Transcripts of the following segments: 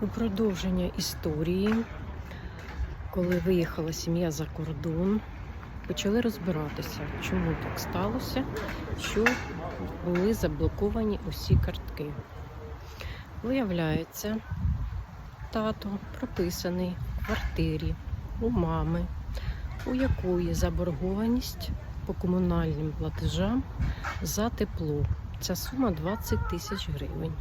У продовження історії, коли виїхала сім'я за кордон, почали розбиратися, чому так сталося, що були заблоковані усі картки. Виявляється, тато прописаний в квартирі у мами, у якої заборгованість по комунальним платежам за тепло. Ця сума 20 тисяч гривень.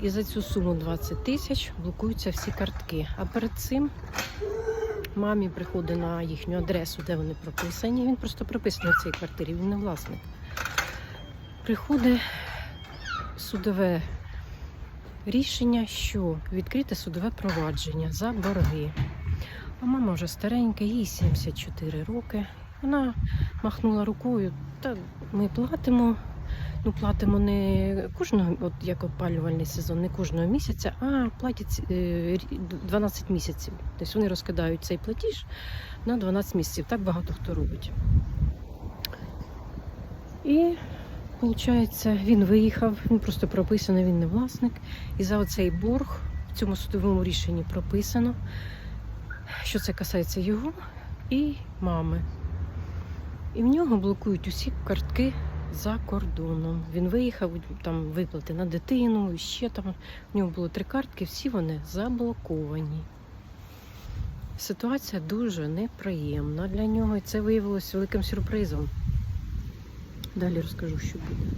І за цю суму 20 тисяч блокуються всі картки. А перед цим мамі приходить на їхню адресу, де вони прописані. Він просто прописаний в цій квартирі, він не власник. Приходить судове рішення, що відкрите судове провадження за борги. А мама вже старенька, їй 74 роки. Вона махнула рукою, та ми платимо. Ну, платимо не кожного, от як опалювальний сезон, не кожного місяця, а платять е, 12 місяців. Тобто вони розкидають цей платіж на 12 місяців. Так багато хто робить. І, виходить, він виїхав, він просто прописаний, він не власник. І за оцей борг в цьому судовому рішенні прописано, що це касається його і мами. І в нього блокують усі картки за кордоном. Він виїхав, там виплати на дитину, ще там. У нього було три картки, всі вони заблоковані. Ситуація дуже неприємна для нього, і це виявилося великим сюрпризом. Далі розкажу, що буде.